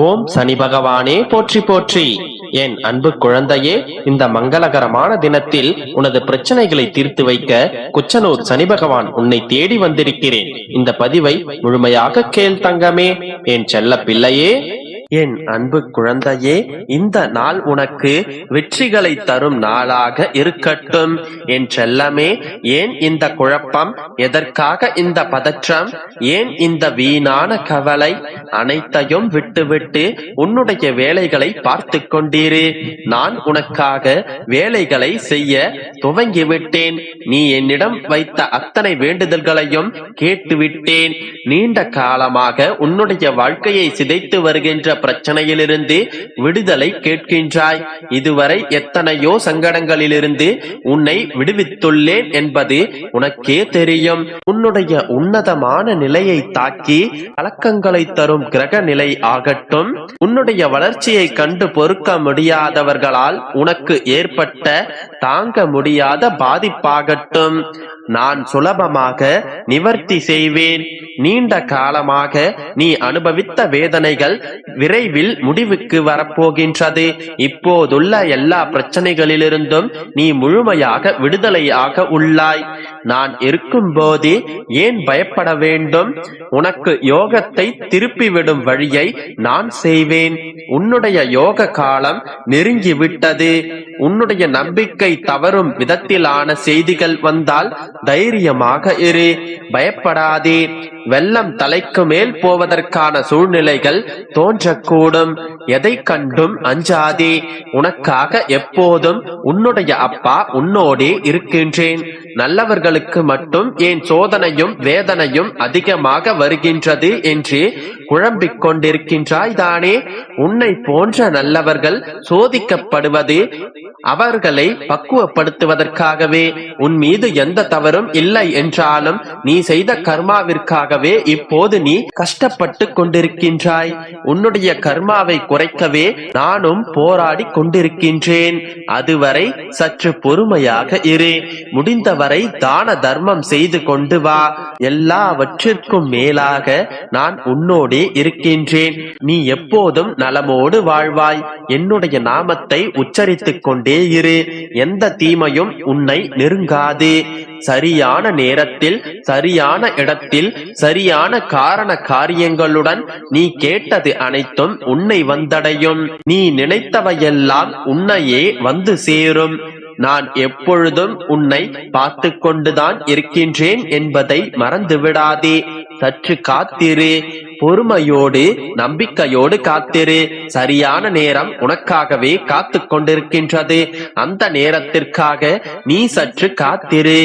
ஓம் சனி பகவானே போற்றி போற்றி. என் அன்பு குழந்தையே இந்த மங்களகரமான தினத்தில் உனது பிரச்சனைகளை தீர்த்து வைக்க குச்சனூர் சனி பகவான் உன்னை தேடி வந்திருக்கிறேன். இந்த பதிவை முழுமையாக கேள் தங்கமே. என் செல்ல பிள்ளையே என் அன்பு குழந்தையே இந்த நாள் உனக்கு வெற்றிகளை தரும் நாளாக இருக்கட்டும். என் செல்லமே ஏன் இந்த குழப்பம்? எதற்காக இந்த பதற்றம்? ஏன் இந்த வீணான கவலை? அனைத்தையும் விட்டுவிட்டு உன்னுடைய வேலைகளை பார்த்து கொண்டீரு. நான் உனக்காக வேலைகளை செய்ய துவங்கிவிட்டேன். நீ என்னிடம் வைத்த அத்தனை வேண்டுதல்களையும் கேட்டுவிட்டேன். நீண்ட காலமாக உன்னுடைய வாழ்க்கையை சிதைத்து வருகின்ற பிரச்சனையிலிருந்து விடுதலை கேட்கின்றாய். இதுவரை எத்தனையோ சங்கடங்களிலிருந்து உன்னை விடுவித்துள்ளேன் என்பது உனக்கே தெரியும். உன்னுடைய உன்னதமான நிலையை தாக்கி கலக்கங்களை தரும் கிரக நிலை ஆகட்டும். உன்னுடைய வளர்ச்சியை கண்டு பொறுக்க முடியாதவர்களால் உனக்கு ஏற்பட்ட தாங்க முடியாத பாதிப்பாகட்டும். நான் சுலபமாக நிவர்த்தி செய்வேன். நீண்ட காலமாக நீ அனுபவித்த வேதனைகள் விரைவில் முடிவுக்கு வரப்போகின்றது. இப்போதுள்ள எல்லா பிரச்சனைகளிலிருந்தும் நீ முழுமையாக விடுதலையாக உள்ளாய். நான் இருக்கும்போது ஏன் பயப்பட வேண்டும்? உனக்கு யோகத்தை திருப்பிவிடும் வழியை நான் செய்வேன். உன்னுடைய யோக காலம் நெருங்கிவிட்டது. உன்னுடைய நம்பிக்கை தவறும் விதத்திலான செய்திகள் வந்தால் தைரியமாக இரு. பயப்படாதே. வெள்ளம் தலைக்கு மேல் போவதற்கான சூழ்நிலைகள் தோன்றக்கூடும். எதை கண்டும் அஞ்சாதே. உனக்காக எப்போதும் உன்னுடைய அப்பா உன்னோடே இருக்கின்றேன். நல்லவர்களுக்கு மட்டும் ஏன் சோதனையும் வேதனையும் அதிகமாக வருகின்றது என்று குழம்பிக் கொண்டிருக்கின்றாய் தானே உன்னை போன்ற நல்லவர்கள் சோதிக்கப்படுவது அவர்களை பக்குவப்படுத்துவதற்காகவே. உன் மீது எந்த தவறும் இல்லை என்றாலும் நீ செய்த கர்மாவிற்காகவே இப்போது நீ கஷ்டப்பட்டு கொண்டிருக்கின்றாய். உன்னுடைய கர்மாவை குறைக்கவே நானும் போராடி கொண்டிருக்கின்றேன். அதுவரை சற்று பொறுமையாக இரு. முடிந்தவர் தான தர்மம் செய்து கொண்டு வா. எல்லாவற்றிற்கும் மேலாக நான் உன்னோடே இருக்கின்றேன். நீ எப்போதும் நலமோடு வாழ்வாய். என்னுடைய நாமத்தை உச்சரித்துக் கொண்டே இரு. எந்த தீமையும் உன்னை நெருங்காது. சரியான நேரத்தில் சரியான இடத்தில் சரியான காரண காரியங்களுடன் நீ கேட்டது அனைத்தும் உன்னை வந்தடையும். நீ நினைத்தவையெல்லாம் உன்னையே வந்து சேரும். நான் எப்பொழுதும் உன்னை பார்த்து கொண்டுதான் இருக்கின்றேன் என்பதை மறந்து விடாதே சற்று காத்திரு. பொறுமையோடு நம்பிக்கையோடு காத்திரு. சரியான நேரம் உனக்காகவே காத்து கொண்டிருக்கின்றது. அந்த நேரத்திற்காக நீ சற்று காத்திரு.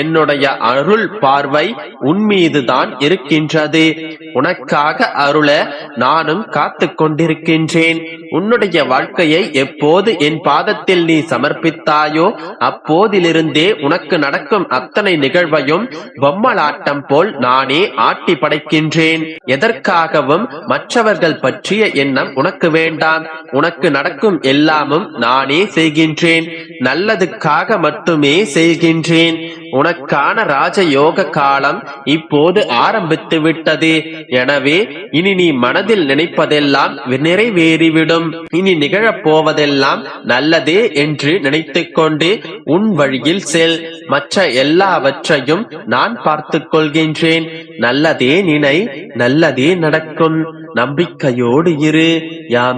என்னுடைய அருள் பார்வை உன் மீதுதான் இருக்கின்றது. உனக்காக அருள நானும் காத்து கொண்டிருக்கின்றேன். உன்னுடைய வாழ்க்கையை எப்போது என் பாதத்தில் நீ சமர்ப்பித்தாயோ அப்போதிலிருந்தே உனக்கு நடக்கும் அத்தனை நிகழ்வையும் பொம்மலாட்டம் போல் நானே ஆட்டி படைக்கின்றேன் எதற்கு எனக்காகவும் மற்றவர்கள் பற்றிய எண்ணம் உனக்கு வேண்டாம். உனக்கு நடக்கும் எல்லாமும் நானே செய்கின்றேன். நல்லதுக்காக மட்டுமே செய்கின்றேன். உனக்கான ராஜயோக காலம் இப்போது ஆரம்பித்து விட்டது. எனவே இனி நீ மனதில் நினைப்பதெல்லாம் நிறைவேறிவிடும். இனி நிகழப் போவதெல்லாம் நல்லதே என்று நினைத்துக் கொண்டு உன் வழியில் செல். மற்ற எல்லாவற்றையும் நான் பார்த்துக் கொள்கின்றேன். நல்லதே நினை நல்லதே நடக்கும். நம்பிக்கையோடு இரு. யாம்